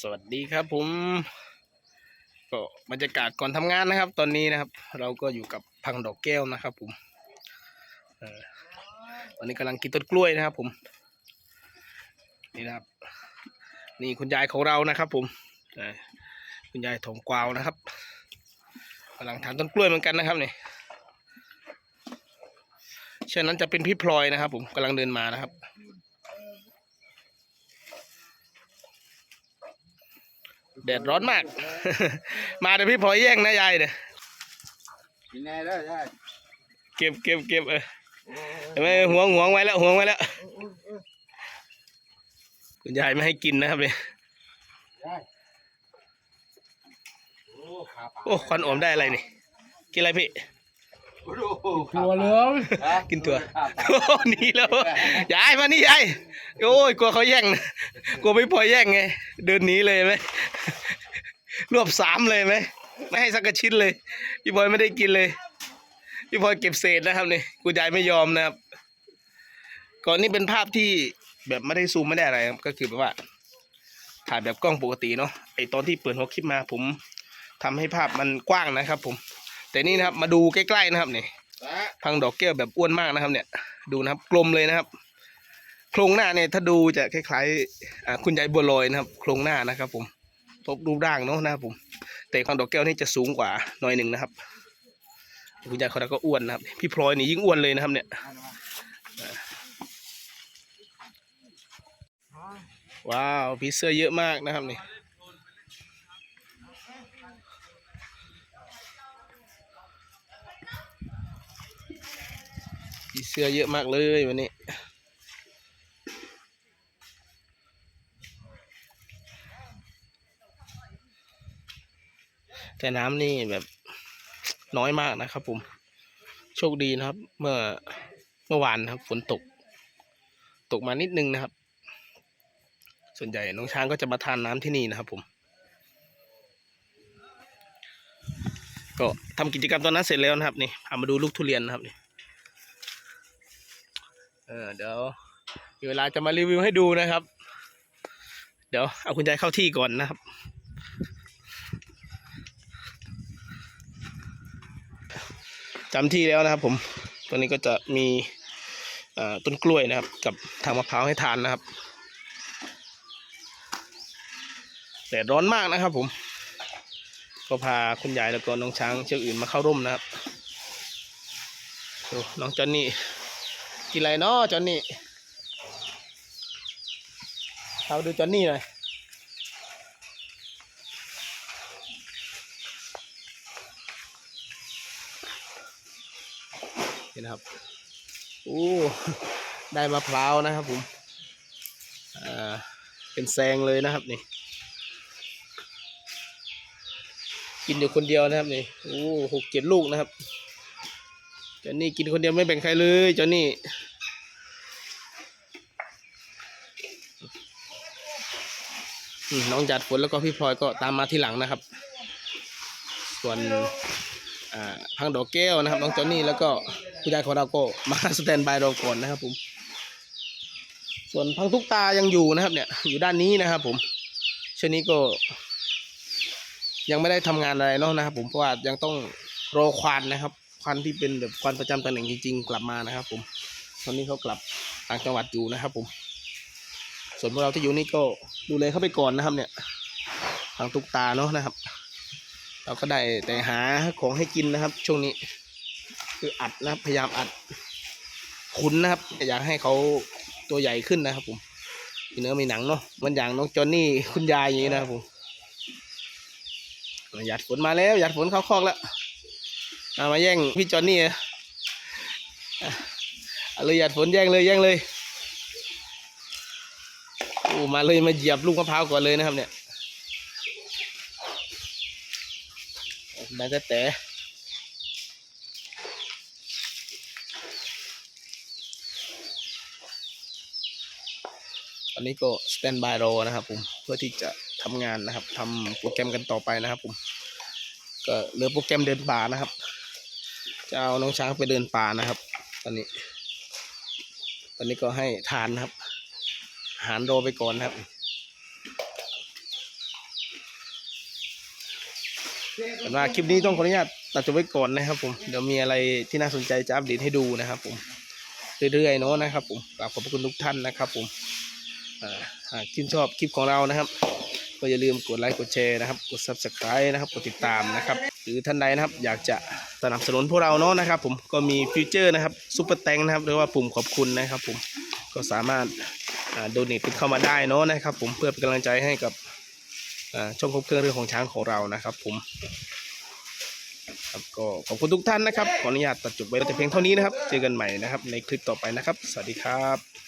สวัสดีครับผม ก็บรรยากาศก่อนทำงานนะครับ ตอนนี้นะครับ เราก็อยู่กับพังดอกแก้วนะครับผมตอนนี้กำลังกินต้นกล้วยนะครับ ผม นี่นะครับ นี่คุณยายของเรานะครับ ผมคุณยายถงกวาวนะครับกำลังทานต้นกล้วยเหมือนกันนะครับนี่เช่นนั้นจะเป็นพี่พลอยนะครับ ผมกำลังเดินมานะครับ แดดร้อนมาก มาเดี๋ยวพี่พลอยแย่งนะยายเนี่ยกินไงได้ได้เก็บเก็บเก็บเออเห็นไหมห่วงห่วงไว้แล้วห่วงไว้แล้วคุณยายไม่ให้กินนะครับเนี่ยได้โอ้ขาปากโอ้ควันอมได้อะไรนี่ กินอะไรพี่โอ้โหตัวเหลืองฮะกินตัวขาปากโอ้หนี่แล้วยายมานี่ยายโอ้ยกลัวเขาแย่งนะกลัวพี่พลอยแย่งไงเดินหนีเลยไหม รวบสามเลยไหมไม่ให้สักกระชิ้นเลย พี่พลอยไม่ได้กินเลย พี่พลอยเก็บเศษนะครับนี่คุณยายไม่ยอมนะครับ ก่อนนี้เป็นภาพที่แบบไม่ได้ซูมไม่ได้อะไรครับก็คือแบบว่า ถ่ายแบบกล้องปกติเนาะไอตอนที่เปิดหัวคลิปมาผมทำให้ภาพมันกว้างนะครับ ผม แต่นี่นะครับมาดูใกล้ๆนะครับนี่พังดอกแก้วแบบอ้วนมากนะครับ เนี่ย ดูนะครับกลมเลยนะครับโครงหน้าเนี่ยถ้าดูจะคล้ายๆคุณยายบัวลอยนะครับ โครงหน้านะครับ ผม ทบรูปร่างเนาะนะครับผม แต่พังดอกแก้วนี่จะสูงกว่าหน่อยหนึ่งนะครับคุณยายเขาก็อ้วนนะครับ พี่พลอยนี่ยิ่งอ้วนเลยนะครับ เนี่ยว้าวผีเสื้อเยอะมากนะครับนี่ผีเสื้อเยอะมากเลยวันนี้ แต่น้ำนี่แบบน้อยมากนะครับ ผม โชคดีนะครับ เมื่อเมื่อวานนะครับ ฝนตก ตกมานิดนึงนะครับ ส่วนใหญ่น้องช้างก็จะมาทานน้ำที่นี่นะครับ ผม ก็ทำกิจกรรมตอนนั้นเสร็จแล้วนะครับนี่พามาดูลูกทุเรียนนะครับนี่เออเดี๋ยวมีเวลาจะมารีวิวให้ดูนะครับ เดี๋ยวเอาคุณยายเข้าที่ก่อนนะครับ จำที่แล้วนะครับ ผมตัวนี้ก็จะมีต้นกล้วยนะครับ กับทางมะพร้าวให้ทานนะครับแดดร้อนมากนะครับ ผม ก็พาคุณยายแล้วก็น้องช้างเชือกอื่นมาเข้าร่มนะครับดูน้องจอนนี่กินอะไรเนาะจอนนี่เอาดูจอนนี่หน่อย นี่นะครับโอ้ได้มะพร้าวนะครับผมอ่าเป็นแซงเลยนะครับนี่ กินอยู่คนเดียวนะครับนี่โอ้หกเจ็ดลูกนะครับจอนนี่กินคนเดียวไม่แบ่งใครเลยจอนนี่น้องจัดฝนแล้วก็พี่พลอยก็ตามมาทีหลังนะครับ ส่วนอ่าพังดอกแก้วนะครับ น้องจอนนี่แล้วก็ ผู้ชายของเราก็มาสแตนบายเราก่อนนะครับผม ส่วนพังทุกตายังอยู่นะครับ เนี่ย อยู่ด้านนี้นะครับ ผมช่วงนี้ก็ ยังไม่ได้ทำงานอะไรเนาะนะครับ ผมเพราะว่ายังต้องรอควานนะครับ ควานที่เป็นแบบควานประจำตำแหน่งจริง ๆ กลับมานะครับ ผม ตอนนี้เขากลับต่างจังหวัดอยู่นะครับ ผม ส่วนพวกเราที่อยู่นี่ก็ดูแลเข้าไปก่อนนะครับ เนี่ยทางตุกตาเนาะนะครับ เราก็ได้แต่หาของให้กินนะครับ ช่วงนี้ คืออัดนะครับ พยายามอัดขุนนะครับอยากให้เขาตัวใหญ่ขึ้นนะครับผมมีเนื้อมีหนังเนาะมันอย่างน้องจอนนี่คุณยายอย่างนี้นะครับผมหยาดฝนมาแล้วหยาดฝนเข้าคอกแล้วเอามาแย่งพี่จอนนี่อะเลยหยาดฝนแย่งเลยแย่งเลยโอ้มาเลยมาเหยียบลูกมะพร้าวก่อนเลยนะครับเนี่ยดังแต่แต่ ตอนนี้ก็สแตนบายรอนะครับผมเพื่อที่จะทำงานนะครับทำโปรแกรมกันต่อไปนะครับผมก็เหลือโปรแกรมเดินป่านะครับ จะเอาน้องช้างไปเดินป่านะครับ ตอนนี้ ตอนนี้ก็ให้ทานนะครับอาหารโรอไปก่อนนะครับแต่ว่าคลิปนี้ต้องขออนุญาต ตัดจบไว้ก่อนนะครับผมเดี๋ยวมีอะไรที่น่าสนใจจะอัปเดตให้ดูนะครับ ผมเรื่อยๆเนาะนะครับผมกราบขอบพระคุณทุกท่านนะครับ ผมหากชื่นชอบคลิปของเรานะครับ ก็อย่าลืมกดไลค์กดแชร์นะครับ กด subscribe นะครับ กดติดตามนะครับ หรือท่านใดนะครับ อยากจะสนับสนุนพวกเราเนาะนะครับ ผมก็มีฟิวเจอร์นะครับซุปเปอร์แตงนะครับหรือว่าปุ่มขอบคุณนะครับ ผมก็สามารถโดเนทกันเข้ามาได้เนาะนะครับ ผมเพื่อเป็นกำลังใจให้กับช่องครบเครื่องเรื่องของช้างของเรานะครับ ผม ครับก็ขอบคุณทุกท่านนะครับขออนุญาตตัดจบไว้แต่เพียงเท่านี้นะครับ เจอกันใหม่นะครับ ในคลิปต่อไปนะครับ สวัสดีครับ